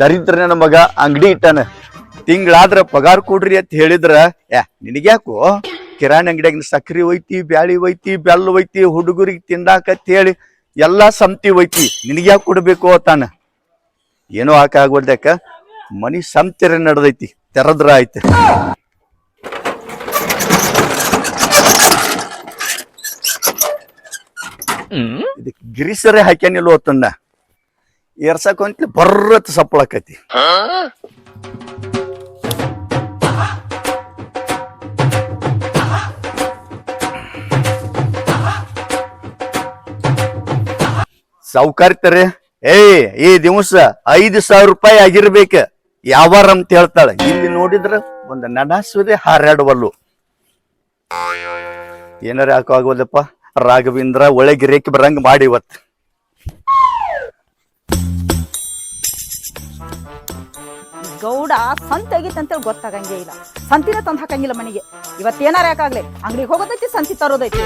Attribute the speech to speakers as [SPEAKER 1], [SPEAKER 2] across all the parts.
[SPEAKER 1] ದರಿದ್ರನ ಮಗ ಅಂಗಡಿ ಇಟ್ಟಾನ. ತಿಂಗಳಾದ್ರ ಪಗಾರ್ ಕೊಡ್ರಿ ಅಂತ ಹೇಳಿದ್ರ ಯಾ ನಿನಗ್ಯಾಕೋ? ಕಿರಾಣಿ ಅಂಗಡಿಯಾಗ ಸಕ್ರಿ ಒಯ್ತಿ ಬ್ಯಾಳಿ ಒಯ್ತಿ ಬೆಲ್ಲ ಒಯ್ತಿ ಹುಡುಗರಿಗೆ ಅಂತ ಹೇಳಿ ಎಲ್ಲಾ ಸಂತಿ ಒಯ್ತಿ. ನಿನಗ್ಯಾಕೆ ಕೊಡ್ಬೇಕು? ತಾನ ಏನೋ ಹಾಕ ಆಗ್ವಲ್ದ್ಯಾಕ ಮನಿ ಸಂತಿರ ನಡೆದೈತಿ. ತೆರದ್ರ ಆಯ್ತು. ಇದಕ್ಕೆ ಗಿರಿಸರೆ ಹಾಕ್ಯಾನಿಲ್ವ ತನ್ನ ಏರ್ಸಕ್ ಅಂತ ಬರ್ರತ್ ಸಪ್ಪಳಕತಿ ಸಾವುಕಾರ್ತಾರೆ ಏಯ್ ಈ ದಿವಸ ಐದು ಸಾವಿರ ರೂಪಾಯಿ ಆಗಿರ್ಬೇಕ. ಯಾವಾರ ಅಂತ ಹೇಳ್ತಾಳೆ. ಇಲ್ಲಿ ನೋಡಿದ್ರ ಒಂದು ನನಸುದೇ ಹಾರಾಡವಲ್ಲು. ಏನಾರ ಯಾಕೋ ಆಗೋದಪ್ಪ? ರಾಘವೇಂದ್ರ ಒಳಗೆ ರೇಖೆ ಬರಂಗ್ ಮಾಡಿ ಇವತ್ತು.
[SPEAKER 2] ಗೌಡ ಸಂತೆ ಹೇಳಿ ಗೊತ್ತಾಗಂಗೆ ಇಲ್ಲ. ಸಂತಿನ ತಂದು ಹಾಕಂಗಿಲ್ಲ ಮನೆಗೆ. ಇವತ್ತೇನಾರ ಯಾಕಾಗ್ಲಿ? ಅಂಗಡಿಗೆ ಹೋಗೋದೈತಿ, ಸಂತಿ ತರೋದೈತಿ.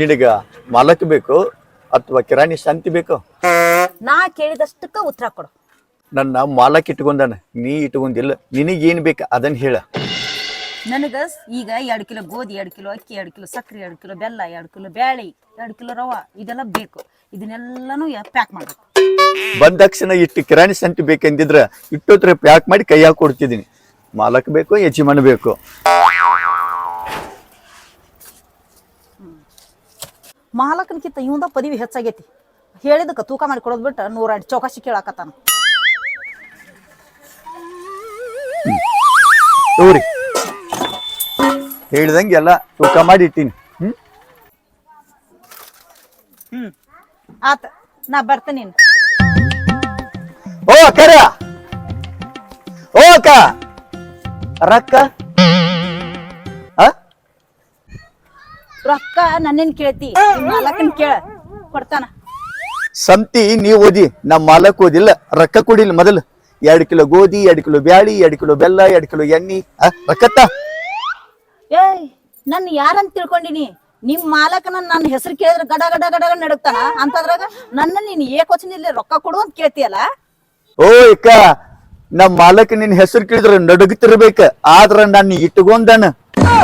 [SPEAKER 1] ನಿನಗ ಮಾಲಕ್ ಬೇಕು ಅಥವಾ ಕಿರಾಣಿ ಶಾಂತಿ ಬೇಕು?
[SPEAKER 2] ನಾ ಕೇಳಿದಷ್ಟಕ್ಕ ಉತ್ತರ ಕೊಡು.
[SPEAKER 1] ನನ್ನ ಮಾಲಕ್ ಇಟ್ಕೊಂಡಾನ ನೀ ಇಟ್ಕೊಂದಿಲ್ಲ ನಿನಗೇನ್ ಬೇಕು ಅದನ್ನ ಹೇಳ.
[SPEAKER 2] ನನಗ ಈಗ ಎರಡು ಕಿಲೋ ಗೋಧಿ ಎರಡು ಕಿಲೋ ಅಕ್ಕಿ ಎರಡು ಕಿಲೋ ಸಕ್ಕರೆ ಎರಡು ಕಿಲೋ ಬೆಲ್ಲ ಎರಡು ಕಿಲೋ ಬ್ಯಾಳಿ ಎರಡು ಕಿಲೋ ರವ ಇದೆಲ್ಲ ಬೇಕು. ಇದನ್ನೆಲ್ಲಾನು ಪ್ಯಾಕ್ ಮಾಡ್ಬೇಕು.
[SPEAKER 1] ಬಂದ ತಕ್ಷಣ ಇಟ್ಟು ಕಿರಾಣಿ ಸಂತಿ ಬೇಕಂದಿದ್ರ ಇಟ್ಟೋತ್ರ ಪ್ಯಾಕ್ ಮಾಡಿ ಕೈಯಾಗ ಕೊಡ್ತಿದ್ದೀನಿ. ಮಾಲಕ್ ಬೇಕು ಯಜಮಾನ ಬೇಕು.
[SPEAKER 2] ಮಾಲಕನಕ್ಕಿಂತ ಇವಂದ ಪದವಿ ಹೆಚ್ಚಾಗೈತಿ. ಹೇಳಿದಕ್ಕೆ ತೂಕ ಮಾಡಿ ಕೊಡೋದ್ ಬಿಟ್ಟು ನೂರ ಎರಡು ಚೌಕಾಸಿ ಕೇಳಾಕತ್ತಾನ.
[SPEAKER 1] ಹೇಳ್ದಂಗೆ ಎಲ್ಲ ತೂಕ ಮಾಡಿ ಇಟ್ಟೀನಿ. ಹ್ಮ್?
[SPEAKER 2] ಹ್ಮ್. ಆತ ನಾ ಬರ್ತೇನೆ
[SPEAKER 1] ಓ ಅಕ್ಕರ. ಓ ಅಕ್ಕ. ರೊಕ್ಕ?
[SPEAKER 2] ರೊಕ್ಕ ನನ್ನೇನ್ ಕೇಳ್ತಿ ಮಾಲಕನ್ ಕೇಳ ಕೊಡ್ತಾನ.
[SPEAKER 1] ಸಂತಿ ನೀವ್ ಓದಿ ನಮ್ಮ ಮಾಲಕ್ ಓದಿಲ್ಲ ರೊಕ್ಕ ಕೊಡಿಲ್ಲ ಮೊದಲು. ಎರಡು ಕಿಲೋ ಗೋಧಿ ಎರಡು ಕಿಲೋ ಬ್ಯಾಳಿ ಎರಡು ಕಿಲೋ ಬೆಲ್ಲ ಎರಡು ಕಿಲೋ ಎಣ್ಣಿ ರೊಕ್ಕತ್ತ?
[SPEAKER 2] ಏಯ್ ನನ್ನ ಯಾರಂತ ತಿಳ್ಕೊಂಡಿನಿ? ನಿಮ್ ಮಾಲಕನ ನನ್ನ ಹೆಸರು ಕೇಳಿದ್ರೆ ಗಡ ಗಡ ಗಡ ಗಡ ನಡುಕ್ತಾನ ಅಂತದ್ರಾಗ ನನ್ನ ನೀನ್ ಏಕೋಚನಿಲ್ಲ ರೊಕ್ಕ ಕೊಡು ಅಂತ ಕೇಳ್ತೀಯಲ್ಲ?
[SPEAKER 1] ಓ ಇಕ್ಕ ನಮ್ಮ ಮಾಲಕ ನಿನ್ ಹೆಸರು ಕೇಳಿದ್ರೆ ನಡುಗ್ತಿರ್ಬೇಕ ಆದ್ರ ನನ್ನ ಇಟ್ಕೊಂಡನ.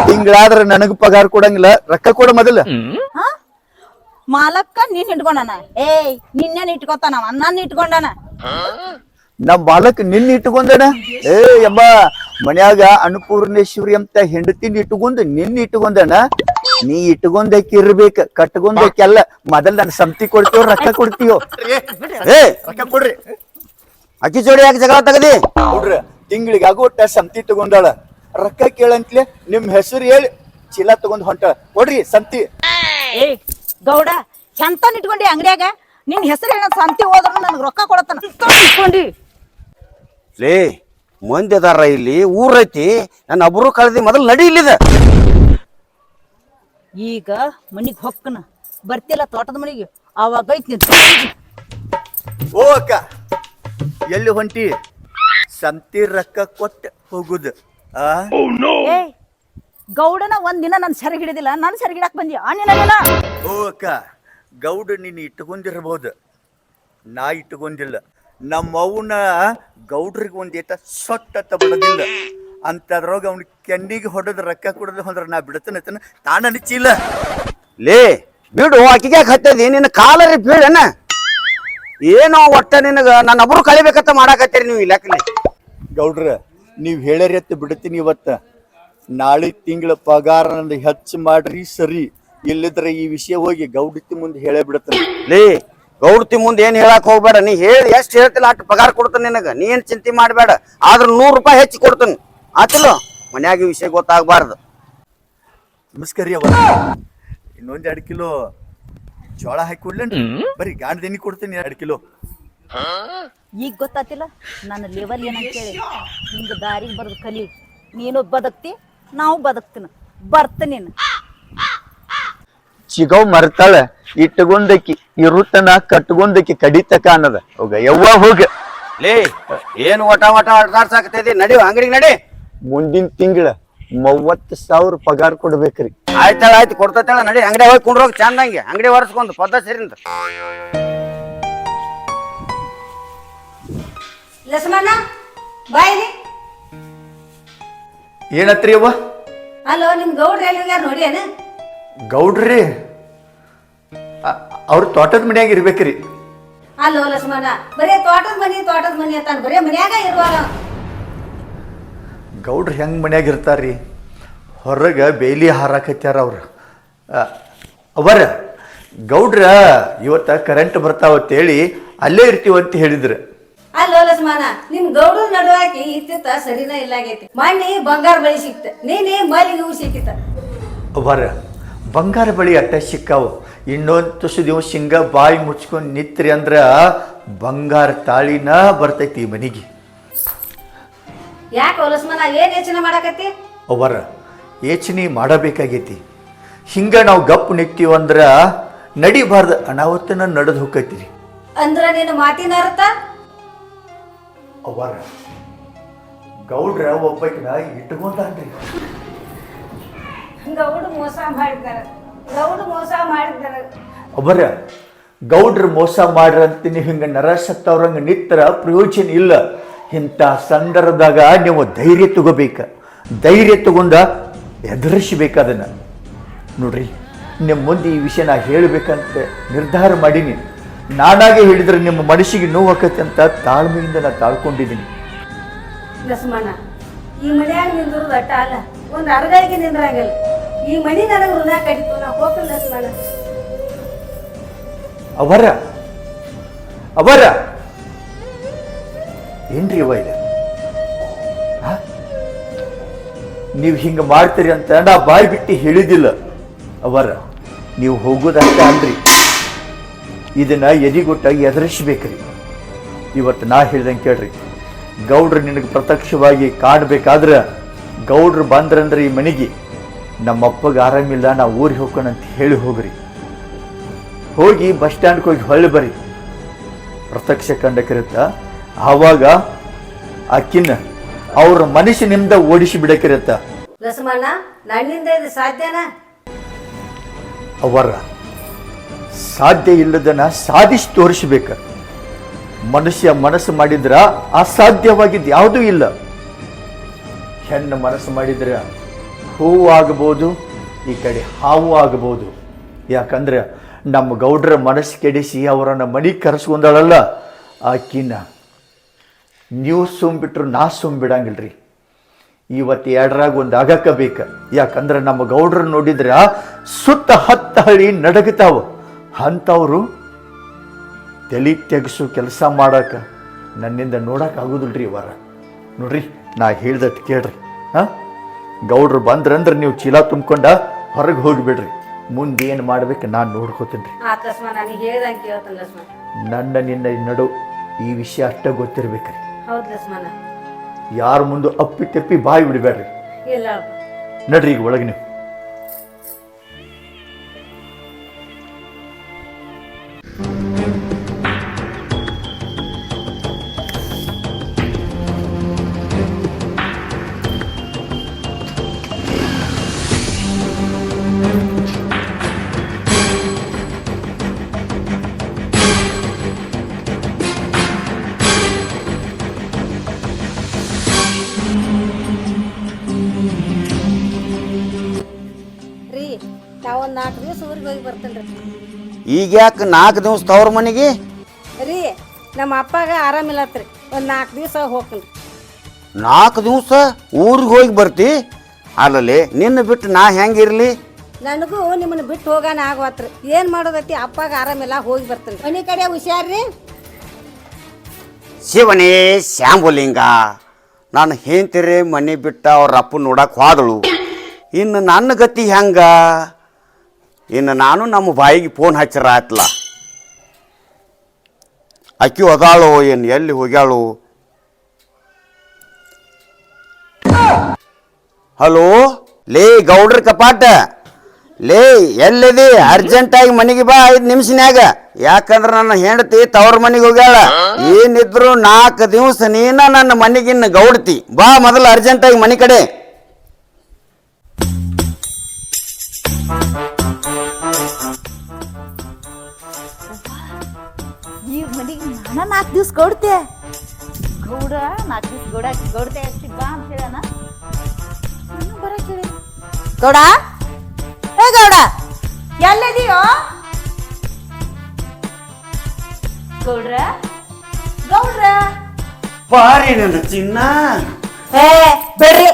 [SPEAKER 1] ತಿಂಗಳಾದ್ರ ನನಗ ಪಗಾರ ಕೊಡಂಗಿಲ್ಲ ರೊಕ್ಕ ಕೊಡ ಮೊದಲ.
[SPEAKER 2] ಹಾ? ಮಾಲಕ್ಕ ನೀನ್ ಇಟ್ಕೊಂಡನ? ಏಯ್ ನಿನ್ನೇನ್ ಇಟ್ಕೊತಾನ? ನನ್ನ ಇಟ್ಕೊಂಡನ?
[SPEAKER 1] ನಮ್ ಬಾಲಕ್ ನಿನ್ನ ಇಟ್ಕೊಂಡನ? ಏ ಯಮ್ಮ ಮನ್ಯಾಗ ಅನ್ನಪೂರ್ಣೇಶ್ವರಿ ಅಂತ ಹೆಂಡತಿನ ಇಟ್ಕೊಂಡ್ ನಿನ್ನ ಇಟ್ಕೊಂಡೇನ? ನೀ ಇಟ್ಕೊಂಡಕ್ಕೆ ಇರ್ಬೇಕ ಕಟ್ಕೊಂಡಕ್ಕೆಲ್ಲ. ಮೊದಲ್ ನನ್ ಸಂತಿ ಕೊಡ್ತೀವೋ ರೊಕ್ಕ ಕೊಡ್ತೀವೋ
[SPEAKER 3] ಏ
[SPEAKER 1] ರೊಕ್ಕ ಕೊಡ್ರಿ.
[SPEAKER 3] ಅಕ್ಕಿ ಜೋಡಿ ಯಾಕೆ ಜಗಳ ತಗದಿ?
[SPEAKER 1] ನೋಡ್ರಿ ತಿಂಗಳಿಗೆ ಆಗೋಟ ಸಂತಿ ತಗೊಂಡಾಳ ರೊಕ್ಕ ಕೇಳಂತ್ಲೆ ನಿಮ್ ಹೆಸರು ಹೇಳಿ ಚೀಲ ತಗೊಂಡ್ ಹೊಂಟ. ಕೊಡ್ರಿ ಸಂತಿ.
[SPEAKER 2] ಏಯ್ ಗೌಡ ಚಂತ ಇಟ್ಕೊಂಡಿ ಅಂಗಡಿಯಾಗ? ನಿನ್ ಹೆಸರು ಹೇಳ ಸಂತಿ ಹೋದ್ರು ನನ್ಗೆ ರೊಕ್ಕ ಕೊಡತಾನ ಇಟ್ಕೊಂಡಿ.
[SPEAKER 3] ಲೇ ಮಂದಿ ಅದಾರ ಇಲ್ಲಿ ಊರೈತಿ ನನ್ನ ಅಬ್ರು ಕಳ್ದಿ ಮೊದಲು ನಡಿ ಇಲ್ಲಿದ.
[SPEAKER 2] ಈಗ ಮನಿಗ್ ಹೊಕ್ಕನ. ಬರ್ತಿಲ್ಲ ತೋಟದ ಮನಿಗೆ. ಅವಾಗ ಐತಿ ನಿನ್
[SPEAKER 1] ಓ ಅಕ್ಕ. ಎಲ್ಲಿ ಹೊಂಟಿ? ಸಂತಿ ರೊಕ್ಕ ಕೊಟ್ಟು ಹೋಗುದು.
[SPEAKER 2] ಏಯ್ ಗೌಡನ ಒಂದ್ ದಿನ ನನ್ ಸೆರಗ್ ಹಿಡಿದಿಲ್ಲ ನಾನು ಸೆರೆ ಹಿಡಕ್ ಬಂದಿ ಆ ನಿನ್ನ ನೆನ?
[SPEAKER 1] ಓ ಅಕ್ಕ ಗೌಡ ನೀನು ಇಟ್ಕೊಂಡಿರ್ಬೋದು ನಾ ಇಟ್ಟುಕೊಂಡಿಲ್ಲ. ನಮ್ಮ ಅವನ ಗೌಡ್ರಿಗೆ ಒಂದ್ ಏಟ ಸೊಟ್ಟ ಬಡದಿಲ್ಲ. ಅಂತದ್ರೊಳಗೆ ಅವ್ನ ಕೆನ್ನಿಗೆ ಹೊಡೆದು ರೊಕ್ಕ ಕೊಡೋದು ಹೊಂದ್ರ ನಾ ಬಿಡತನ ತಾನ ನಿಚ್ಚಿಲ್ಲ
[SPEAKER 3] ಲೇ ಬಿಡು ಆಕಿಗೆ ಯಾಕೆ ಹತ್ತದಿ ನಿನ್ನ ಕಾಲರಿ ಬೀಳನ? ಏನೋ ಒಟ್ಟ ನಿನಗ ನನ್ನ ಒಬ್ರು ಕಳಿಬೇಕಂತ ಮಾಡಾಕತ್ತೀರಿ ನೀವು ಇಲಾಖೆ
[SPEAKER 1] ಗೌಡ್ರ ನೀವ್ ಹೇಳರೆತ್ತ ಎತ್ತ ಬಿಡ್ತೀನಿ ಇವತ್ತು. ನಾಳೆ ತಿಂಗಳ ಪಗಾರ ನಂದು ಹೆಚ್ಚು ಮಾಡ್ರಿ ಸರಿ. ಇಲ್ಲಿದ್ರೆ ಈ ವಿಷಯ ಹೋಗಿ ಗೌಡತಿ ಮುಂದೆ ಹೇಳೇ ಬಿಡ್ತೀನಿ.
[SPEAKER 3] ಲೇ ಗೌಡತಿ ಮುಂದೆ ಏನು ಹೇಳಕ್ ಹೋಗ್ಬೇಡ. ನೀ ಹೇಳಿ ಎಷ್ಟು ಹೇಳ್ತಿಲ್ಲ ಅಷ್ಟು ಪಗಾರ ಕೊಡ್ತೇನೆ ನಿನಗೆ. ನೀ ಏನ್ ಚಿಂತೆ ಮಾಡಬೇಡ. ಆದ್ರೆ ನೂರು ರೂಪಾಯಿ ಹೆಚ್ಚು ಕೊಡ್ತೇನೆ. ಆತಿಲ್ಲ ಮನ್ಯಾಗ ಈ ವಿಷಯ ಗೊತ್ತಾಗಬಾರ್ದು.
[SPEAKER 1] ನಮಸ್ಕಾರ ರೀ ಅವ ಇನ್ನೊಂದ್ ಎರಡ್ ಕಿಲೋ ಜೋಳ ಹಾಕಿ ಕೊಡ್ಲೇನು. ಬರೀ ಗಾಂಡದೇನಿ ಕೊಡ್ತೀನಿ ಎರಡು ಕಿಲೋ.
[SPEAKER 2] ಈಗ ಗೊತ್ತಾತಿಲ್ಲ ನನ್ನ ಲೆವೆಲ್ ಏನಂತ ಹೇಳಿ. ಹಿಂಗ ದಾರಿಗೆ ಬರೋದು ಕಲಿ. ನೀನು ಬದಕ್ತಿ ನಾವು ಬದುಕ್ತೀನಿ. ಬರ್ತೀನಿ
[SPEAKER 1] ಚಿಗವ್ ಮರ್ತಾಳ ಇಟ್ಟುಗೊಂದಕ್ಕಿ ಇರುತ್ತನ ಕಟ್ಟುಗೊಂದಕ್ಕಿ ಕಡಿತಕ ಅನ್ನದ. ಹೋಗ ಯವ್ವ ಹೋಗ.
[SPEAKER 3] ಲೇ ಏನು ಒಟ ಒಟ ಆಡ್ಸಾಕತ್ತೈತಿ ನಡಿ ಅಂಗಡಿಗೆ ನಡಿ.
[SPEAKER 1] ಮುಂದಿನ ತಿಂಗಳ ಮೂವತ್ತು ಸಾವಿರ ಪಗಾರ ಕೊಡ್ಬೇಕ್ರಿ.
[SPEAKER 3] ಆಯ್ತಾಳ ಆಯ್ತು ಕೊಡ್ತಾಳ ನಡಿ ಅಂಗಡಿ ಹೋಗಿ ಕುಂಡ್ರೋಗ ಚಂದಂಗೆ. ಅಂಗಡಿ ಒರೆಸ್ಕೊಂಡು ಪದ್ದ ಸೇರಿಂತ
[SPEAKER 4] ಲಕ್ಷ್ಮಣ ಬಾಯಿಲಿ.
[SPEAKER 1] ಏನತ್ರಿ ಅವ್ವ?
[SPEAKER 4] ಅಲ್ಲೋ ನಿಮ್ ಗೌಡ್ರ ಎಲ್ಲಿ ಹೋಗ್ಯಾರ ನೋಡಿ ಏನ?
[SPEAKER 1] ಗೌಡ್ರಿ? ಅ- ಅವ್ರ ತೋಟದ ಮನ್ಯಾಗ ಇರ್ಬೇಕ್ರಿ.
[SPEAKER 4] ಅಲ್ಲೋ ಲಕ್ಷ್ಮಣ ಬರೇ ತೋಟದ ಮನಿ ತೋಟದ ಮನಿ ಅಂತ ಬರೇ ಮನ್ಯಾಗ ಇರುವ
[SPEAKER 1] ಗೌಡ್ರು ಹೆಂಗ್ ಮನ್ಯಾಗ ಇರ್ತಾರ್ರಿ? ಹೊರಗ ಬೇಲಿ ಹಾರಾಕತ್ಯಾರ ಅವ್ರ. ಅ, ಅವರ ಗೌಡ್ರ ಇವತ್ತ ಕರೆಂಟ್ ಬರ್ತಾವತ್ತೇಳಿ ಅಲ್ಲೇ ಇರ್ತೀವಂತ ಹೇಳಿದ್ರು.
[SPEAKER 4] ಅಲ್ಲೋ ಲಕ್ಷ್ಮಣ ನಿಮ್ ಗೌಡ್ರ ನಡುವಾಕಿ ಇತ್ತಿತ್ತ ಸರಿನ ಇಲ್ಲಾಗೈತಿ. ಮಣ್ಣಿ ಬಂಗಾರ ಬಳಿ ಸಿಕ್ತ ನೀನೇ ಮಲ್ಲಿಗೆ ಹೂ ಸಿಕ್ಕಿತ.
[SPEAKER 1] ಬರ ಬಂಗಾರ ಬಳಿ ಅಟ್ಟ ಸಿಕ್ಕಾವು. ಇನ್ನೊಂದು ತುಸು ದಿವಸ ಹಿಂಗ ಬಾಯಿ ಮುಚ್ಕೊಂಡು ನಿತ್ರಿ ಅಂದ್ರ ಬಂಗಾರ ತಾಳಿನ ಬರ್ತೈತಿ ಈ ಮನಿಗೆ.
[SPEAKER 4] ಯಾಕೆ ಲಕ್ಷ್ಮಣ ಏನ್ ಯೋಚನೆ ಮಾಡಾಕತ್ತಿ?
[SPEAKER 1] ಅವರ ಯೋಚನೆ ಮಾಡಬೇಕಾಗೈತಿ. ಹಿಂಗ ನಾವು ಗಪ್ಪು ನಿಂತೀವಂದ್ರ ನಡಿಬಾರ್ದ ಅನಾವತ್ತನ ನಡೆದು ಹೋಗತ್ತಿರಿ
[SPEAKER 4] ಅಂದ್ರ ನಿನ್ನ ಮಾತಿನ ಅರ್ಥ?
[SPEAKER 1] ಅವರ ಗೌಡ್ರ ಒಬ್ಬಕಿನ ಇಟ್ಕೊಂಡ್ರಿ
[SPEAKER 4] ಗೌಡ ಮೋಸ ಮಾಡಿದ್ದಾರ. ಗೌಡ ಮೋಸ ಮಾಡಿದ್ದಾರ.
[SPEAKER 1] ಅವರ ಗೌಡ್ರ ಮೋಸ ಮಾಡ್ರಂತ ನೀವು ಹಿಂಗೆ ನರ ಸತ್ತವ್ರಂಗ ನಿತ್ತರ ಪ್ರಯೋಜನ ಇಲ್ಲ. ಇಂಥ ಸಂದರ್ಭದಾಗ ನೀವು ಧೈರ್ಯ ತಗೋಬೇಕು. ಧೈರ್ಯ ತಗೊಂಡ ಎದುರಿಸ್ಬೇಕು ಅದನ್ನ. ನೋಡ್ರಿ ನಿಮ್ಮ ಮುಂದೆ ಈ ವಿಷಯ ನಾ ಹೇಳಬೇಕಂತ ನಿರ್ಧಾರ ಮಾಡೀನಿ. ನಾನಾಗೆ ಹೇಳಿದ್ರೆ ನಿಮ್ಮ ಮನಸ್ಸಿಗೆ ನೋವು ಆಕತ್ತೆ ಅಂತ ತಾಳ್ಮೆಯಿಂದ ನಾನು ತಾಳ್ಕೊಂಡಿದ್ದೀನಿ.
[SPEAKER 4] ಲಕ್ಷ್ಮಣ ಈ ಮನ್ಯಾಗ ನಿಂದ್ರದ ಅಟ್ಟ ಅಲ್ಲ ಒಂದು ಅರ್ಗಾಯಿಗೆ ನಿಂದ್ರಾಗಲ್ಲ. ಈ ಮನಿ ನನಗೆ ಋಣ ಕಡಿತು ನಾ ಹೋಗಲ್ಲ ಲಕ್ಷ್ಮಣ.
[SPEAKER 1] ಅವರ ಅವರ. ಏನ್ರಿ ಅವ ಇದು? ನೀವು ಹಿಂಗ ಮಾಡ್ತೀರಿ ಅಂತ ನಾ ಬಾಯಿ ಬಿಟ್ಟು ಹೇಳಿದಿಲ್ಲ. ಅವರ ನೀವು ಹೋಗೋದಂತ ಅಲ್ರಿ. ಇದನ್ನ ಎದಿಗೊಟ್ಟಾಗಿ ಎದುರಿಸ್ಬೇಕ್ರಿ. ಇವತ್ತು ನಾ ಹೇಳ್ದಂಗೆ ಕೇಳ್ರಿ. ಗೌಡ್ರು ನಿನಗೆ ಪ್ರತ್ಯಕ್ಷವಾಗಿ ಕಾಣಬೇಕಾದ್ರೆ ಗೌಡ್ರು ಬಂದ್ರಂದ್ರೆ ಈ ಮನೆಗೆ. ನಮ್ಮಪ್ಪಗೆ ಆರಾಮಿಲ್ಲ ನಾ ಊರಿಗೆ ಹೋಗೋಣ ಅಂತ ಹೇಳಿ ಹೋಗ್ರಿ. ಹೋಗಿ ಬಸ್ ಸ್ಟ್ಯಾಂಡ್ಗೆ ಹೋಗಿ ಹೊಳ್ಳಿ ಬರ್ರಿ. ಪ್ರತ್ಯಕ್ಷ ಕಂಡಕಿರುತ್ತ ಆವಾಗ ಆಕಿನ್ನ ಅವ್ರ ಮನಸ್ಸಿನಿಂದ ಓಡಿಸಿ ಬಿಡಕಿರುತ್ತ ಅವರ ಸಾಧ್ಯ ಇಲ್ಲದನ್ನ ಸಾಧಿಸಿ ತೋರಿಸ್ಬೇಕ. ಮನುಷ್ಯ ಮನಸ್ಸು ಮಾಡಿದ್ರ ಅಸಾಧ್ಯವಾಗಿದ್ದು ಯಾವುದೂ ಇಲ್ಲ. ಹೆಣ್ಣು ಮನಸ್ಸು ಮಾಡಿದ್ರ ಹೂವು ಆಗಬಹುದು ಈ ಕಡೆ ಹಾವು ಆಗಬಹುದು ಯಾಕಂದ್ರೆ ನಮ್ಮ ಗೌಡ್ರ ಮನಸ್ಸು ಕೆಡಿಸಿ ಅವರನ್ನು ಮನೆ ಕರೆಸ್ಕೊಂಡಳಲ್ಲ, ಆಕಿನ. ನೀವು ಸುಮ್ಬಿಟ್ರು ನಾ ಸುಮ್ ಬಿಡಂಗಿಲ್ರಿ ಇವತ್ತು ಎರಡರಾಗ ಒಂದು ಆಗಕ್ಕ ಬೇಕು ಯಾಕಂದ್ರೆ ನಮ್ಮ ಗೌಡ್ರ ನೋಡಿದ್ರೆ ಸುತ್ತ ಹತ್ತ ಹಳಿ ನಡಗತಾವ. ಅಂಥವ್ರು ತಲೆ ತೆಗೆಸು ಕೆಲಸ ಮಾಡೋಕೆ ನನ್ನಿಂದ ನೋಡೋಕ್ಕಾಗೋದಿಲ್ಲ ರೀ ವರ. ನೋಡ್ರಿ ನಾ ಹೇಳ್ದಟ್ಟು ಕೇಳ್ರಿ. ಹಾಂ? ಗೌಡ್ರು ಬಂದ್ರಂದ್ರೆ ನೀವು ಚೀಲ ತುಂಬ್ಕೊಂಡ ಹೊರಗೆ ಹೋಗಿಬಿಡ್ರಿ. ಮುಂದೆ ಏನು ಮಾಡ್ಬೇಕು ನಾನು ನೋಡ್ಕೋತೀನಿ.
[SPEAKER 4] ರೀ
[SPEAKER 1] ನನ್ನ ನಿನ್ನ ನಡು ಈ ವಿಷಯ ಅಷ್ಟೇ ಗೊತ್ತಿರ್ಬೇಕ್ರಿ. ಯಾರ ಮುಂದೆ ಅಪ್ಪಿ ತಪ್ಪಿ ಬಾಯಿ ಬಿಡಬೇಡ್ರಿ. ನಡ್ರಿ ಈಗ ಒಳಗೆ ನೀವು.
[SPEAKER 3] ಈಗ ಯಾಕೆ ನಾಲ್ಕು ದಿವಸ ತವ್ರ ಮನೆಗೆ?
[SPEAKER 4] ರೀ ನಮ್ಮ ಅಪ್ಪಗ ಆರಾಮಿಲ್ಲತ್ರಿ ಒಂದು ನಾಲ್ಕು ದಿವಸ ಹೋಗ್ತೀನಿ.
[SPEAKER 3] ನಾಲ್ಕು ದಿವಸ ಊರಿಗೆ ಹೋಗಿ ಬರ್ತಿ? ಅಲ್ಲಲ್ಲಿ ನಿನ್ನ ಬಿಟ್ಟು ನಾ ಹೆಂಗಿರ್ಲಿ
[SPEAKER 4] ನನಗೂ ನಿಮ್ಮನ್ನ ಬಿಟ್ಟು ಹೋಗಾನ ಆಗವತ್ರಿ. ಏನು ಮಾಡೋದೈತಿ ಅಪ್ಪಗ ಆರಾಮಿಲ್ಲ ಹೋಗಿ ಬರ್ತೀನಿ. ಮನೆ ಕಡೆ ಹುಷಾರ್ರಿ?
[SPEAKER 3] ಶಿವನೇ ಶ್ಯಾಂಬುಲಿಂಗ ನಾನು ಹೆಂತಿರಿ ಮನೆ ಬಿಟ್ಟ ಅವ್ರ ಅಪ್ಪ ನೋಡಕ್ಕೆ ಹೋದಳು. ಇನ್ನು ನನ್ನ ಗತಿ ಹೆಂಗ? ಇನ್ನು ನಾನು ನಮ್ಮ ಬಾಯಿಗೆ ಫೋನ್ ಹಚ್ಚಿರ ಆಯ್ತಲ್ಲ ಅಕ್ಕಿ ಒದಾಳು ಏನು ಎಲ್ಲಿ ಹೋಗ್ಯಾಳು? ಹಲೋ? ಲೇ, ಗೌಡ್ರ ಕಪಾಟ. ಲೇ, ಎಲ್ಲಿದೆ? ಅರ್ಜೆಂಟಾಗಿ ಮನೆಗೆ ಬಾ, ಐದು ನಿಮಿಷನ್ಯಾಗ. ಯಾಕಂದ್ರೆ ನನ್ನ ಹೆಂಡತಿ ತವ್ರ ಮನೆಗೆ ಹೋಗ್ಯಾಳ. ಏನಿದ್ರು ನಾಲ್ಕು ದಿವಸ ನೀನ ನನ್ನ ಮನೆಗಿನ್ನ ಗೌಡ್ತಿ. ಬಾ ಮೊದಲು ಅರ್ಜೆಂಟಾಗಿ ಮನೆ ಕಡೆ.
[SPEAKER 2] ನಾಲ್ಕು ದಿವ್ಸ ಕೊಡ್ತೆ. ಗೌಡ ನಾಲ್ಕು ದಿವ್ಸ ಗೌಡ ಗೌಡ್ತೆ ಅಷ್ಟು ಬಾ ಅಂತ ಹೇಳೋಣ. ನಾನು ಬರಕ್ ಹೇಳಿ. ಗೌಡ? ಏ ಗೌಡ? ಎಲ್ಲಿದೆಯೋ ಗೌಡ್ರ? ಗೌಡ್ರ?
[SPEAKER 3] ಬಾರಿ ನನ್ನ ಚಿನ್ನ.
[SPEAKER 2] ಏ ಬರ್ರಿ.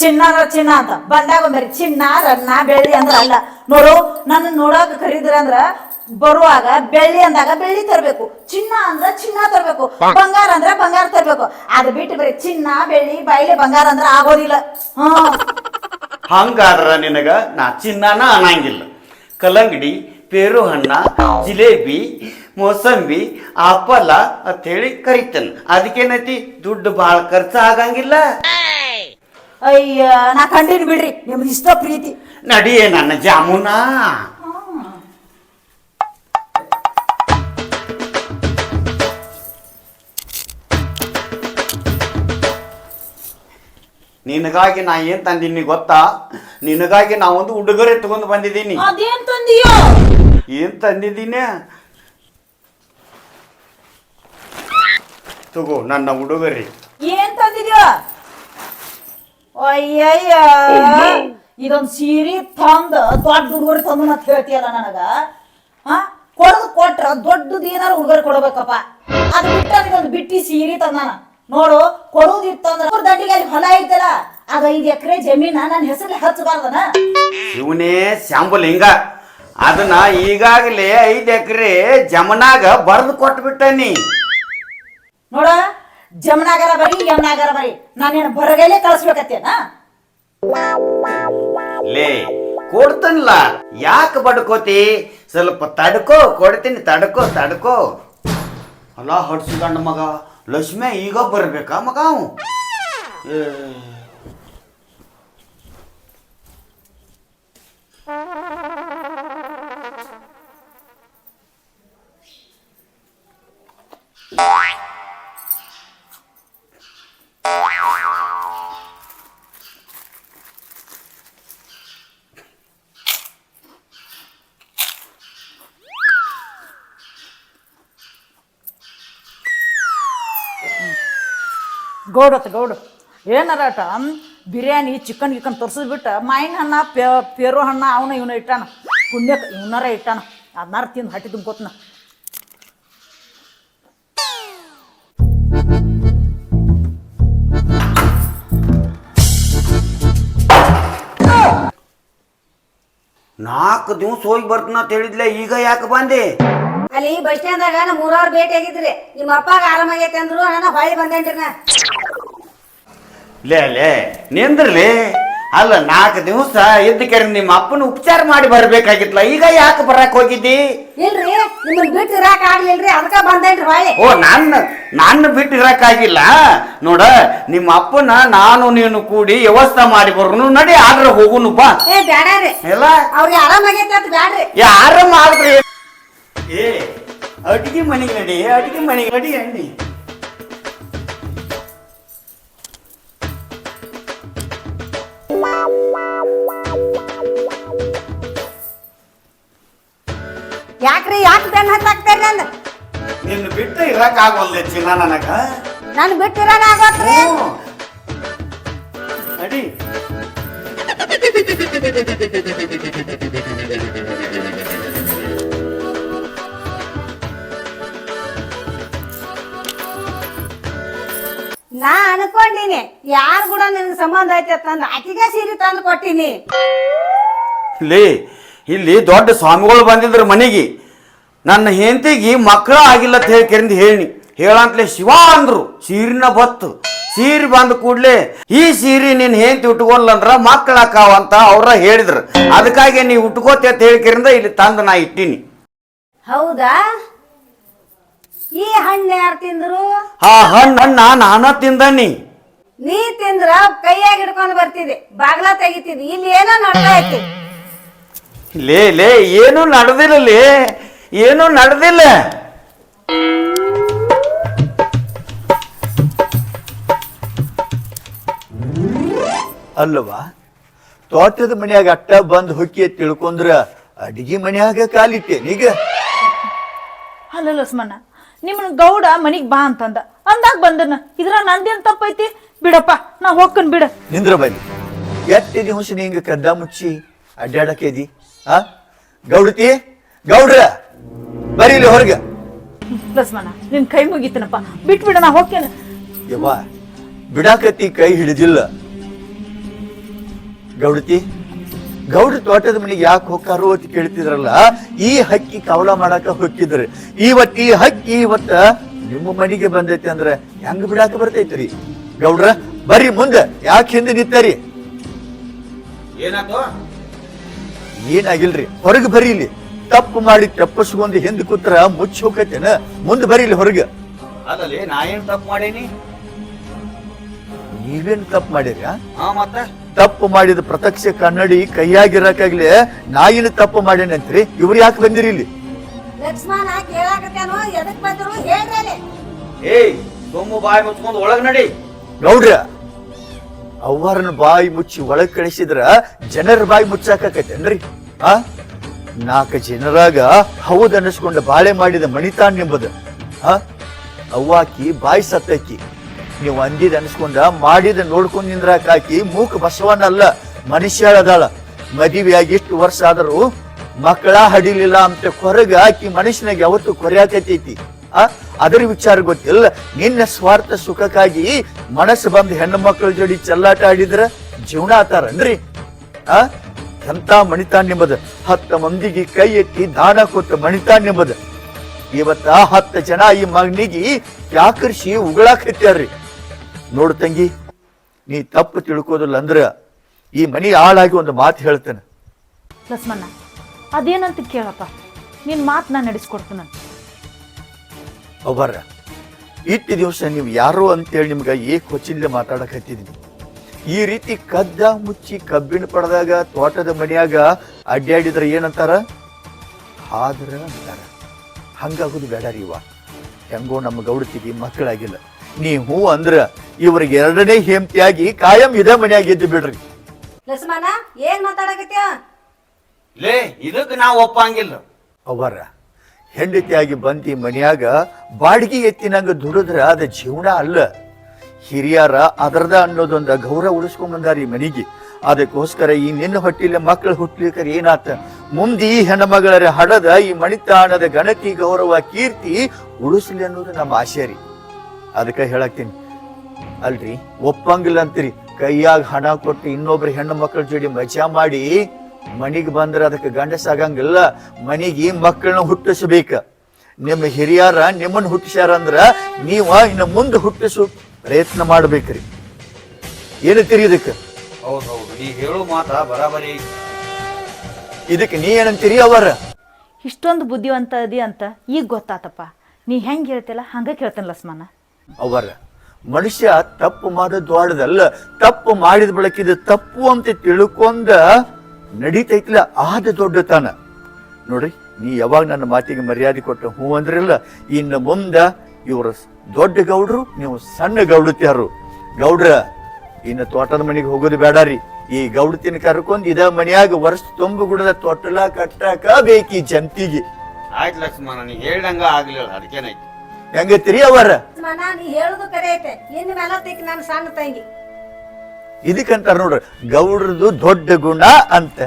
[SPEAKER 2] ಚಿನ್ನ ಅಂದ್ರ ಚಿನ್ನ ಅಂತ. ಬಂದಾಗ ಬರೀ ಚಿನ್ನ ರನ್ನ ಬೆಳ್ಳಿ ಅಂದ್ರ ಅಲ್ಲ. ನೋಡು ನನ್ನ ನೋಡಾಕ ಕರೀದ್ರ ಅಂದ್ರ ಬರುವಾಗ ಬೆಳ್ಳಿ ಅಂದಾಗ ಬೆಳ್ಳಿ ತರಬೇಕು. ಚಿನ್ನ ಅಂದ್ರ ಚಿನ್ನ ತರಬೇಕು. ಬಂಗಾರ ಅಂದ್ರ ಬಂಗಾರ ತರಬೇಕು. ಅದ್ ಬಿಟ್ಟು ಬರೀ ಚಿನ್ನ ಬೆಳ್ಳಿ ಬಯಲೆ ಬಂಗಾರ ಅಂದ್ರ ಆಗೋದಿಲ್ಲ. ಹಾ.
[SPEAKER 3] ಹಂಗಾದ್ರ ನಿನಗ ನಾ ಚಿನ್ನಾನ ಅನ್ನಂಗಿಲ್ಲ. ಕಲ್ಲಂಗಡಿ ಪೇರು ಹಣ್ಣ ಜಿಲೇಬಿ ಮೋಸಂಬಿ ಆಪಲ ಹೇಳಿ ಕರಿತೇನೆ. ಅದಕ್ಕೇನೈತಿ? ದುಡ್ಡು ಬಾಳ ಖರ್ಚು ಆಗಂಗಿಲ್ಲ.
[SPEAKER 2] ಅಯ್ಯ ನಾ ಕಂಡೀನಿ ಬಿಡ್ರಿ ನಿಮ್ದು ಇಷ್ಟ ಪ್ರೀತಿ.
[SPEAKER 3] ನಡಿಯೇ ನನ್ನ ಜಾಮೂನ? ನಿನಗಾಗಿ ನಾ ಏನ್ ತಂದೀನಿ ಗೊತ್ತಾ? ನಿನಗಾಗಿ ನಾ ಒಂದು ಉಡುಗೊರೆ ತಗೊಂಡು ಬಂದಿದ್ದೀನಿ.
[SPEAKER 2] ಅದೇನ್ ತಂದಿಯೋ?
[SPEAKER 3] ಏನ್ ತಂದಿದ್ದೀನಿ? ತಗೋ ನನ್ನ ಉಡುಗೊರೆ.
[SPEAKER 2] ಏನ್ ತಂದಿದ್ಯೋ? ಅಯ್ಯಯ್ಯ. ಇದೊಂದ್ ಸೀರೆ ತಂದ ದೊಡ್ಡ ಉಡುಗೊರೆ ತಂದು ಅಂತ ಹೇಳ್ತೀಯಲ್ಲ ನನಗ? ಹಾ ಕೊಡದು ಕೊಟ್ರ ದೊಡ್ಡದು ಏನಾರ ಉಡುಗೊರೆ ಕೊಡ್ಬೇಕಪ್ಪ. ಅದು ಬಿಟ್ಟ ಇದೊಂದು ಬಿಟ್ಟಿ ಸೀರೆ ತಂದಾನ. ನೋಡು ಕೊಡುದಿತ್ತಂದ್ರ ಅವ್ರ ದಂಡಿಗೆ ಅಲ್ಲಿ ಹೊಲ ಐತಲ್ಲ ಅದ ಐದು ಎಕರೆ ಜಮೀನ ನನ್ನ ಹೆಸರು ಹಚ್ಚಬಾರ್ದನ?
[SPEAKER 3] ಇವನೇ ಶಾಂಬುಲಿಂಗ ಅದನ್ನ ಈಗಾಗಲೇ ಐದು ಎಕರೆ ಜಮನಾಗ ಬರೆದು ಕೊಟ್ಬಿಟ್ಟನಿ.
[SPEAKER 2] ನೋಡ ಜಮನಾಗರ ಬರಿ ಯಮನಾಗರ ಬರಿ ನಾನೇನು ಬರಗೈಲೆ ಕಳಿಸ್ಬೇಕತ್ತೇನ?
[SPEAKER 3] ಲೇ ಕೊಡ್ತನಲ್ಲ ಯಾಕೆ ಬಡ್ಕೋತಿ? ಸ್ವಲ್ಪ ತಡ್ಕೋ ಕೊಡ್ತೀನಿ ತಡ್ಕೋ ತಡ್ಕೋ. ಅಲ್ಲ ಗಂಡ ಮಗ. ಲಕ್ಷ್ಮಿ ಈಗ ಬರ್ಬೇಕಾ ಮಗ ಅವ ಏ.
[SPEAKER 2] ಗೌಡತ್ ಗೌಡ. ಏನರಾಟ ಬಿರಿಯಾನಿ ಚಿಕನ್ ಗಿಕನ್ ತರ್ಸಿದ್ಬಿಟ್ಟ ಮಾಯಿನ ಹಣ್ಣ ಪೇ ಪೇರು ಹಣ್ಣ ಅವನ ಇವನ ಇಟ್ಟಾನ. ಪುಣ್ಯಕ್ಕೆ ಇವನಾರ ಇಟ್ಟಾನ. ಅದನ್ನಾರ ತಿಂದು ಹಟ್ಟಿ ತುಂಬ್ಕೋತನ
[SPEAKER 3] ನಾಲ್ಕು ದಿವಸ ಹೋಗಿ ಬರ್ತನ ಅಂತ ಹೇಳಿದ್ಲೆ ಈಗ ಯಾಕೆ ಬಂದೆ?
[SPEAKER 4] ಅಲ್ಲಿ ಬಸ್ ಸ್ಟ್ಯಾಂಡ್ದಾಗ ನಮ್ಮ ಮೂರವ್ರು ಭೇಟಿ ಆಗಿದ್ರಿ. ನಿಮ್ಮ ಅಪ್ಪಗ ಆರಾಮಾಗೈತೆ ಅಂದ್ರು ನಾನು ಹೊಳಿ ಬಂದೇನ್ರಿ ನಾ.
[SPEAKER 3] ಲೇ ಲೇ ನಿಂದ್ರಲಿ? ಅಲ್ಲ ನಾಲ್ಕು ದಿವಸ ಕೆರೆ ನಿಮ್ಮ ಅಪ್ಪನ ಉಪಚಾರ ಮಾಡಿ ಬರ್ಬೇಕಾಗಿತ್ತಲ್ಲ ಈಗ ಯಾಕೆ ಬರಕ್ ಹೋಗಿದ್ದಿ?
[SPEAKER 4] ಇಲ್ರಿ ನಿಮ್ಮನ್ ಬಿಟ್ಟು ಇರಾಕ ಆಗ್ಲಿಲ್ರಿ ಅದಕ್ಕ ಬಂದೇನ್ರಿ ಹೊಳ್ಳಿ.
[SPEAKER 3] ಓ ನನ್ನ ನನ್ನ ಬಿಟ್ಟು ಇರಕ್ಕಾಗಿಲ್ಲ ನೋಡ ನಿಮ್ಮ ಅಪ್ಪನ ನಾನು ನೀನು ಕೂಡಿ ವ್ಯವಸ್ಥೆ ಮಾಡಿ ಬರೋನು ನಡಿ ಆದ್ರೆ ಹೋಗುನು ಬಾ.
[SPEAKER 4] ಏ ಬ್ಯಾಡ್ರಿ
[SPEAKER 3] ಎಲ್ಲ?
[SPEAKER 4] ಅವ್ರಿಗೆ ಆರಾಮಾಗೈತೆ ಅಂತ ಬ್ಯಾಡ್ರಿ
[SPEAKER 3] ಯಾರ ಮಾಡ್ರಿ ಏ ಅಡಿಗೆ ಮನೆಗೆ ನಡಿ ಅಡಿಗೆ ಮನೆಗೆ ನಡಿ ಅಣ್ಣಿ
[SPEAKER 4] ಯಾಕ್ರಿ ಯಾಕೆ ಬೆನ್ನ ಹತ್ತಾಕ್ತೇರಿ ನಂದು?
[SPEAKER 3] ನಿನ್ನ ಬಿಟ್ಟು ಇರಕ್ ಆಗೋಲ್ಲ ಚಿನ್ನ ನನಗ?
[SPEAKER 4] ನನ್ ಬಿಟ್ಟು ಇರಾಕ ಆಗೋತ್ರಿ
[SPEAKER 3] ಹ್ಞೂ. ನಡಿ.
[SPEAKER 4] ನಾ ಅನ್ಕೊಂಡಿನಿ ಯಾರು ಕೂಡ ನಿನ್ ಸಂಬಂಧ ಐತೆ ತಂದು ಆಕಿಗೆ ಸೀರೆ ತಂದು ಕೊಟ್ಟಿನಿ.
[SPEAKER 3] ಇಲ್ಲಿ ಇಲ್ಲಿ ದೊಡ್ಡ ಸ್ವಾಮಿಗಳು ಬಂದಿದ್ರು ಮನೆಗೆ. ನನ್ನ ಹೆಂಡತಿಗೆ ಮಕ್ಕಳ ಆಗಿಲ್ಲ ಅಂತ ಹೇಳಿ ಕೆರಿಂದ ಹೇಳಿ ಹೇಳಂತಲೇ ಶಿವ ಅಂದ್ರು. ಸೀರಿನ ಬತ್ತು. ಸೀರೆ ಬಂದ ಕೂಡ್ಲೆ ಈ ಸೀರೆ ನೀನ್ ಹೆಂಡತಿ ಉಟ್ಕೊಲ್ಲಂದ್ರ ಮಕ್ಕಳ ಅಂತ ಅವ್ರ ಹೇಳಿದ್ರು. ಅದಕ್ಕಾಗಿ ನೀ ಉಟ್ಕೋತಿ ಅಂತ ಹೇಳಿ ಕೆರಿಂದ ಇಲ್ಲಿ ತಂದು ನಾ ಇಟ್ಟೀನಿ.
[SPEAKER 4] ಹೌದಾ? ಈ ಹಣ್ಣು ಯಾರು ತಿಂದ್ರು?
[SPEAKER 3] ಆ ಹಣ್ಣು ಹಣ್ಣ ನಾನ ತಿಂದನಿ.
[SPEAKER 4] ನೀ ತಿಂದ್ರ ಕೈಯಾಗ ಹಿಡ್ಕೊಂಡು ಬರ್ತಿದ್ದೆ. ಬಾಗ್ಲ ತೆಗಿತಿದ್ದಿ. ಇಲ್ಲಿ ಏನೋ ನೋಡ್ತಾ ಐತಿ
[SPEAKER 3] ಲೇ ಲೇ ಏನು ನಡೆದಿಲ್ಲ ಲೇ ಏನು ನಡೆದಿಲ್ಲ.
[SPEAKER 1] ಅಲ್ವಾ ತೋಟದ ಮನ್ಯಾಗ ಅಟ್ಟ ಬಂದು ಹುಕ್ಕಿ ತಿಳ್ಕೊಂಡ್ರ ಅಡಿಗೆ ಮನ್ಯಾಗ ಕಾಲಿಟ್ಟೆ ಈಗ?
[SPEAKER 2] ಅಲ್ಲ ಲಸ್ಮಣ್ಣ ನಿಮ್ಮನ್ನ ಗೌಡ ಮನಿಗ್ ಬಾ ಅಂತಂದ. ಅಂದಾಗ ಬಂದನ ಇದ್ರ ನಂದೇನ್ ತಪ್ಪೈತಿ? ಬಿಡಪ್ಪ ನಾ ಹೋಗ್ಕನ್ ಬಿಡ.
[SPEAKER 1] ನಿಂದ್ರ ಬನ್ನಿ. ಎತ್ತೆ ದಿವಸ ಹಿಂಗ ಕದ್ದ ಮುಚ್ಚಿ ಅಡ್ಡಾಡಕೇದಿ ಆ? ಗೌಡತಿ ಗೌಡ್ರ ಬರೀಲಿ ಹೊರಗೆ.
[SPEAKER 2] ಲಕ್ಷ್ಮಣ್ಣ ನಿನ್ ಕೈ ಮುಗಿತನಪ್ಪ? ಬಿಟ್ಬಿಡ ನಾ ಹೋಗ್ತೇನೆ.
[SPEAKER 1] ಯವ್ವ ಬಿಡಾಕತ್ತಿ ಕೈ ಹಿಡಿದಿಲ್ಲ. ಗೌಡತಿ ಗೌಡ್ರ ತೋಟದ ಮನೆಗೆ ಯಾಕೆ ಹೋಗ್ತಾರೋ ಅಂತ ಕೇಳ್ತಿದ್ರಲ್ಲ ಈ ಹಕ್ಕಿ ಕವಲ ಮಾಡಾಕ ಹೊಕ್ಕಿದ್ರಿ ಇವತ್ತು ಈ ಹಕ್ಕಿ ಇವತ್ತ ನಿಮ್ಮ ಮನೆಗೆ ಬಂದೈತಿ ಅಂದ್ರೆ ಹೆಂಗ್ ಬಿಡಾಕ ಬರ್ತೈತ್ರಿ? ಗೌಡ್ರ ಬರ್ರಿ ಮುಂದೆ ಯಾಕೆ ಹಿಂದೆ ನಿಂತಾರಿ?
[SPEAKER 3] ಏನಾಯ್ತು
[SPEAKER 1] ಏನಾಗಿಲ್ರಿ? ಹೊರಗೆ ಬರೀಲಿ ತಪ್ಪು ಮಾಡಿ ತಪ್ಪಿಸ್ಕೊಂಡು ಹಿಂದ್ ಕೂತ್ರ ಮುಚ್ಚಿ ಹೋಗತ್ತೇನ? ಮುಂದ್ ಬರೀಲಿ ಹೊರಗೆ.
[SPEAKER 3] ಅಲ್ಲಲ್ಲಿ ನಾ ಏನ್ ತಪ್ಪು ಮಾಡೇನಿ?
[SPEAKER 1] ನೀವೇನ್ ತಪ್ಪು ಮಾಡಿರಿ
[SPEAKER 3] ಹಾ ಮತ್ತ?
[SPEAKER 1] ತಪ್ಪು ಮಾಡಿದ ಪ್ರತ್ಯಕ್ಷ ಕನ್ನಡಿ ಕೈಯಾಗಿರಕಾಗ್ಲಿ ನಾಯಿನ ತಪ್ಪು ಮಾಡೇನಂತ್ರಿ ಇವ್ರು ಯಾಕೆ ಬಂದಿರಿ ಇಲ್ಲಿ?
[SPEAKER 4] ಲಕ್ಷ್ಮಣ ಕೇಳಾಕತ್ತೇನೋ? ಎದಕ್ ಬಂದ್ರು? ಹೇಳ್ರೇಲೆ
[SPEAKER 3] ಏಯ್ ಸೊಮ್ಮು ಬಾಯಿ ಮುಚ್ಕೊಂಡು ಒಳಗ್ ನಡಿ.
[SPEAKER 1] ಗೌಡ್ರ ಅವ್ವಾರನ ಬಾಯಿ ಮುಚ್ಚಿ ಒಳಗ್ ಕಳಿಸಿದ್ರ ಜನರ ಬಾಯಿ ಮುಚ್ಚಾಕತ್ತೇನ್ರಿ ಆ? ನಾಲ್ಕು ಜನರಾಗ ಹೌದ್ ಅನ್ನಿಸ್ಕೊಂಡ ಬಾಳೆ ಮಾಡಿದ ಮಣಿತಾನ್ ಎಂಬುದು. ಆ? ಅವ್ವಾಕಿ ಬಾಯಿ ಸತ್ತಕ್ಕಿ ನೀವು ಅಂದಿದ ಅನ್ಸ್ಕೊಂಡ ಮಾಡಿದ ನೋಡ್ಕೊಂಡ್ ನಿಂದ್ರಾಕಾಕಿ ಮೂಕ ಬಸವನಲ್ಲ, ಮನುಷ್ಯಳದಾಳ. ಮದುವೆಯಾಗಿ ಇಷ್ಟು ವರ್ಷ ಆದರೂ ಮಕ್ಕಳ ಹಡಿಲಿಲ್ಲ ಅಂತ ಕೊರಗ ಆಕಿ ಮನುಷ್ಯನಾಗ ಯಾವತ್ತು ಕೊರೆಯಾಕತೈತಿ ಆ ಅದರ ವಿಚಾರ ಗೊತ್ತಿಲ್ಲ. ನಿನ್ನ ಸ್ವಾರ್ಥ ಸುಖಕ್ಕಾಗಿ ಮನಸ್ಸು ಬಂದು ಹೆಣ್ಣು ಮಕ್ಕಳ ಜೋಡಿ ಚೆಲ್ಲಾಟ ಆಡಿದ್ರ ಜೀವನ ಆತಾರನ್ರಿ? ಆ, ಎಂತ ಮಣಿತಾನ್ ಎಂಬುದು ಹತ್ತ ಮಂದಿಗೆ ಕೈ ಎತ್ತಿ ದಾನ ಕೊಟ್ಟ ಮಣಿತಾನ್ ಎಂಬುದು ಇವತ್ತ ಹತ್ತು ಜನ ಈ ಮಗನಿಗೆ ಯಾಕರ್ಷಿ ಉಗಳಾಕತ್ಯಾರ್ರಿ? ನೋಡು ತಂಗಿ, ನೀ ತಪ್ಪು ತಿಳ್ಕೋದಿಲ್ಲ ಅಂದ್ರ ಈ ಮನಿ ಹಾಳಾಗಿ ಒಂದು ಮಾತು ಹೇಳ್ತೇನೆ.
[SPEAKER 2] ಲಕ್ಷ್ಮಣ್ಣ, ಅದೇನಂತ ಕೇಳಪ್ಪ? ನಿನ್ ಮಾತು ನಾನು ನಡೆಸ್ಕೊಡ್ತೀನಿ
[SPEAKER 1] ಒಬ್ಬರ ಇಟ್ಟು ದಿವಸ ನೀವು ಯಾರು ಅಂತೇಳಿ ನಿಮ್ಗೆ ಏಕ್ ಹೊಚ್ಚಿಲ್ಲದೆ ಮಾತಾಡಕತ್ತಿದ್ವಿ ಈ ರೀತಿ ಕದ್ದ ಮುಚ್ಚಿ ಕಬ್ಬಿಣ ಪಡೆದಾಗ ತೋಟದ ಮನೆಯಾಗ ಅಡ್ಡಾಡಿದ್ರೆ ಏನಂತಾರ? ಆದ್ರ ಅಂತಾರ. ಹಂಗಾಗೋದು ಬೇಡ ರೀ ಇವ. ಹೆಂಗೋ ನಮ್ಮ ಗೌಡತಿಗೆ ಮಕ್ಕಳಾಗಿಲ್ಲ. ನೀ ಹೂ ಅಂದ್ರ ಇವ್ರಿಗೆ ಎರಡನೇ ಹೆಮ್ತಿಯಾಗಿ ಕಾಯಂ ಇದೇ ಮನ್ಯಾಗ ಇದ್ದು ಬಿಡ್ರಿ.
[SPEAKER 4] ಲಸಮಾನ ಏನ್ ಮಾತಾಡಕತ್ಯ
[SPEAKER 3] ಲೇ ಇದಕ್ಕೆ ನಾವು ಒಪ್ಪಂಗಿಲ್ಲ.
[SPEAKER 1] ಅವರ ಹೆಂಡತಿಯಾಗಿ ಬಂದಿ ಮನೆಯಾಗ ಬಾಡಿಗೆ ಎತ್ತಿನಂಗ ದುಡಿದ್ರ ಅದ ಜೀವನ ಅಲ್ಲ. ಹಿರಿಯರ ಅದರದ ಅನ್ನೋದೊಂದ ಗೌರವ ಉಳಿಸ್ಕೊಂಡ್ ಈ ಮನೆಗೆ. ಅದಕ್ಕೋಸ್ಕರ ಈ ನಿನ್ನ ಹೊಟ್ಟಿಲೆ ಮಕ್ಕಳು ಹುಟ್ಟಲಿಕ್ಕರ ಏನಾತ? ಮುಂದೆ ಈ ಹೆಣ್ಮಗಳರ ಹಡದ ಈ ಮಣಿತಾಣದ ಗಣತಿ, ಗೌರವ, ಕೀರ್ತಿ ಉಳಿಸ್ಲಿ ಅನ್ನೋದು ನಮ್ಮ ಆಶೆ ರೀ. ಅದಕ್ಕೆ ಹೇಳಕ್ತೀನಿ. ಅಲ್ರಿ ಒಪ್ಪಂಗಿಲ್ಲ ಅಂತೀರಿ ಕೈಯಾಗ ಹಣ ಕೊಟ್ಟು ಇನ್ನೊಬ್ರ ಹೆಣ್ಣು ಮಕ್ಕಳ ಜೋಡಿ ಮಜಾ ಮಾಡಿ ಮನಿಗ್ ಬಂದ್ರೆ ಅದಕ್ಕೆ ಗಂಡಸಾಗಂಗಿಲ್ಲ ಈ ಮಕ್ಕಳನ್ನ ಹುಟ್ಟಿಸ್ಬೇಕ. ನಿಮ್ಮ ಹಿರಿಯರ ನಿಮ್ಮನ್ನು ಹುಟ್ಟಿಸ್ಯಾರ ಅಂದ್ರೆ ನೀವ ಇನ್ನು ಮುಂದೆ ಹುಟ್ಟಿಸು ಪ್ರಯತ್ನ ಮಾಡ್ಬೇಕ್ರಿ. ಏನು ಇದಕ್ಕೆ?
[SPEAKER 3] ಹೌದೌದು ಹೌದು ನೀ ಹೇಳು ಮಾತಾ ಬರಾಬರಿ
[SPEAKER 1] ಇದಕ್ಕೆ ನೀ ಏನಂತೀರಿ ಅವರ?
[SPEAKER 2] ಇಷ್ಟೊಂದು ಬುದ್ಧಿವಂತ ಅದಿ ಅಂತ ಈಗ ಗೊತ್ತಾತಪ್ಪ. ನೀ ಹೆಂಗ್ ಹೇಳ್ತಿಲ್ಲ ಹಂಗ ಕೇಳ್ತೇನೆ ಲಸ್ಮಾನ
[SPEAKER 1] ಅವರ ಮನುಷ್ಯ ತಪ್ಪು ಮಾಡೋದು ದೊಡ್ಡದಲ್ಲ ತಪ್ಪು ಮಾಡಿದ ಬಳಕಿದ ಇದು ತಪ್ಪು ಅಂತ ತಿಳ್ಕೊಂಡ ನಡೀತೈತಿಲ್ಲ ಆದ ದೊಡ್ಡತನ. ನೋಡ್ರಿ ನೀ ಯಾವಾಗ ನನ್ನ ಮಾತಿಗೆ ಮರ್ಯಾದೆ ಕೊಟ್ಟು ಹೂ ಅಂದ್ರಲ್ಲ ಇನ್ನು ಮುಂದೆ ಇವರು ದೊಡ್ಡ ಗೌಡ್ರು ನೀವು ಸಣ್ಣ ಗೌಡತಿಯಾರು. ಗೌಡ್ರ ಇನ್ನು ತೋಟದ ಮನೆಗೆ ಹೋಗೋದು ಬೇಡಾರಿ ಈ ಗೌಡತಿನ ಕರ್ಕೊಂಡು ಇದ ಮನೆಯಾಗ ವರ್ಷ ತುಂಬ ಗುಡದ ತೊಟ್ಟಲ ಕಟ್ಟಾಕ ಬೇಕಿ ಜಂತಿಗೆ.
[SPEAKER 3] ಆಯ್ತು ಲಕ್ಷ್ಮಣ ನೀ ಹೇಳ್ದಂಗ ಆಗ್ಲಿಲ್ಲ ಅದಕ್ಕೇನೈತಿ
[SPEAKER 1] ಹೆಂಗತ್ತೀರಿ ಅವರ
[SPEAKER 4] ಲಕ್ಷ್ಮಣ ನೀ ಹೇಳುದು ಕರೆ ಐತೆ ಇನ್ ನಾನು ಸಣ್ಣ ತಂಗಿ.
[SPEAKER 1] ಇದಕ್ಕಂತಾರ ನೋಡ್ರಿ ಗೌಡ್ರದ್ದು ದೊಡ್ಡ ಗುಣ ಅಂತ.